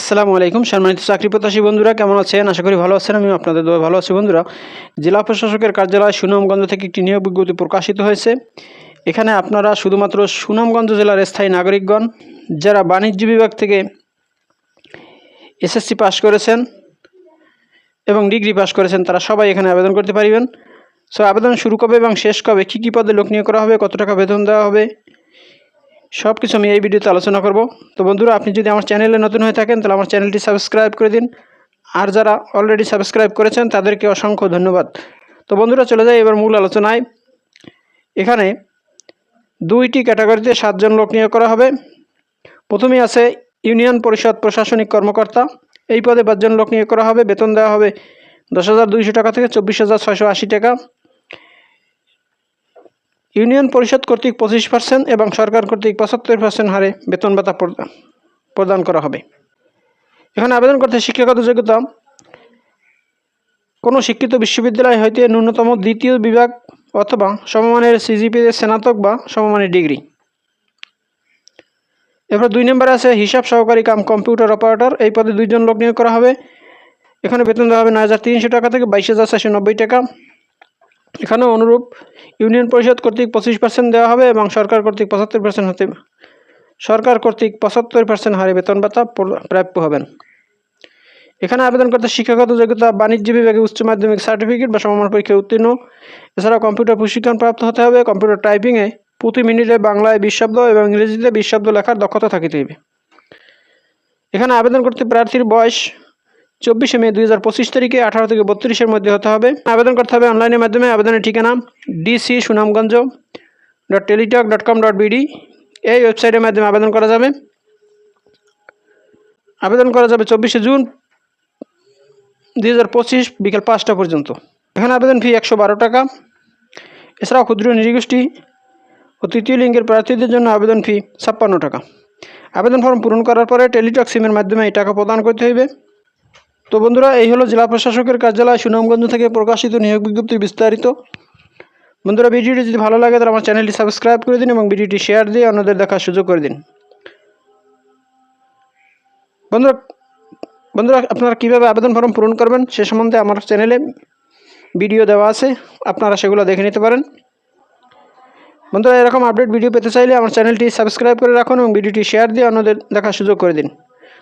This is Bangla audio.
আসসালামু আলাইকুম সম্মানিত চাকরি প্রত্যাশী বন্ধুরা, কেমন আছেন? আশা করি ভালো আছেন আমি আপনাদের দোয়া ভালো আছি বন্ধুরা। জেলা প্রশাসকের কার্যালয় সুনামগঞ্জ থেকে একটি নিয়োগ বিজ্ঞপ্তি প্রকাশিত হয়েছে। এখানে আপনারা শুধুমাত্র সুনামগঞ্জ জেলার স্থায়ী নাগরিকগণ, যারা বাণিজ্য বিভাগ থেকে এসএসসি পাস করেছেন এবং ডিগ্রি পাস করেছেন, তারা সবাই এখানে আবেদন করতে পারবেন। সো, আবেদন শুরু কবে এবং শেষ কবে, কী কী পদে লোক নিয়োগ করা হবে, কত টাকা বেতন দেওয়া হবে সব কিছু আমি এই ভিডিওতে আলোচনা করব। তো বন্ধুরা, আপনি যদি আমার চ্যানেলে নতুন হয়ে থাকেন, তাহলে আমার চ্যানেলটি সাবস্ক্রাইব করে দিন। আর যারা অলরেডি সাবস্ক্রাইব করেছেন, তাদেরকে অসংখ্য ধন্যবাদ। তো বন্ধুরা, চলে যাই এবার মূল আলোচনায়। এখানে দুইটি ক্যাটাগরিতে সাতজন লোক নিয়োগ করা হবে। প্রথমেই আছে ইউনিয়ন পরিষদ প্রশাসনিক কর্মকর্তা। এই পদে পাঁচজন লোক নিয়োগ করা হবে। বেতন দেওয়া হবে দশ হাজার দুইশো টাকা থেকে চব্বিশ হাজার আশি টাকা। ইউনিয়ন পরিষদ কর্তৃক পঁচিশ পার্সেন্ট এবং সরকার কর্তৃক পঁচাত্তর পার্সেন্ট হারে বেতন ভাতা প্রদা- প্রদান করা হবে। এখানে আবেদন করতে শিক্ষাগত যোগ্যতা, কোনো শিক্ষিত বিশ্ববিদ্যালয় হইতে ন্যূনতম দ্বিতীয় বিভাগ অথবা সমমানের সিজিপি স্নাতক বা সমমানের ডিগ্রি। এরপর দুই নম্বরে আছে হিসাব সহকারী কাম কম্পিউটার অপারেটর। এই পদে দুইজন লোক নিয়োগ করা হবে। এখানে বেতন দেওয়া হবে নয় হাজার তিনশো টাকা থেকে বাইশ হাজার নব্বই টাকা। এখানেও অনুরূপ, ইউনিয়ন পরিষদ কর্তৃক পঁচিশ পার্সেন্ট দেওয়া হবে এবং সরকার কর্তৃক পঁচাত্তর পার্সেন্ট হতে, সরকার কর্তৃক পঁচাত্তর পার্সেন্ট হারে বেতন ভাতা প্রাপ্য হবেন। এখানে আবেদন করতে শিক্ষাগত যোগ্যতা বাণিজ্য বিভাগে উচ্চ মাধ্যমিক সার্টিফিকেট বা সমমান পরীক্ষায় উত্তীর্ণ। এছাড়াও কম্পিউটার প্রশিক্ষণ প্রাপ্ত হতে হবে, কম্পিউটার টাইপিংয়ে প্রতি মিনিটে বাংলায় বিশ শব্দ এবং ইংরেজিতে বিশ শব্দ লেখার দক্ষতা থাকিতে হবে এখানে আবেদন করতে প্রার্থীর বয়স চব্বিশে মে দুই হাজার পঁচিশ তারিখে আঠারো থেকে বত্রিশের মধ্যে হতে হবে। আবেদন করতে হবে অনলাইনের মাধ্যমে। আবেদনের ঠিকানা DC Sunamganj dot Teletalk dot com dot BD এই ওয়েবসাইটের মাধ্যমে আবেদন করা যাবে। আবেদন করা যাবে চব্বিশে জুন দুই হাজার পঁচিশ বিকেল পাঁচটা পর্যন্ত। এখানে আবেদন ফি একশো বারো টাকা। এছাড়াও ক্ষুদ্র নৃগোষ্ঠী ও তৃতীয় লিঙ্গের প্রার্থীদের জন্য আবেদন ফি ছাপ্পান্ন টাকা। আবেদন ফর্ম পূরণ করার পরে টেলিটক সিমের মাধ্যমে এই টাকা প্রদান করতে হইবে। তো বন্ধুরা, এই হলো জেলা প্রশাসকের কার্যালয়, সুনামগঞ্জ থেকে প্রকাশিত নিয়োগ বিজ্ঞপ্তি বিস্তারিত। বন্ধুরা, ভিডিওটি যদি ভালো লাগে, তাহলে আমার চ্যানেলটি সাবস্ক্রাইব করে দিন এবং ভিডিওটি শেয়ার দিয়ে অন্যদের দেখার সুযোগ করে দিন। বন্ধুরা বন্ধুরা, আপনারা কীভাবে আবেদন ফর্ম পূরণ করবেন, সে সম্বন্ধে আমার চ্যানেলে ভিডিও দেওয়া আছে, আপনারা সেগুলো দেখে নিতে পারেন। বন্ধুরা, এরকম আপডেট ভিডিও পেতে চাইলে আমার চ্যানেলটি সাবস্ক্রাইব করে রাখুন এবং ভিডিওটি শেয়ার দিয়ে অন্যদের দেখার সুযোগ করে দিন।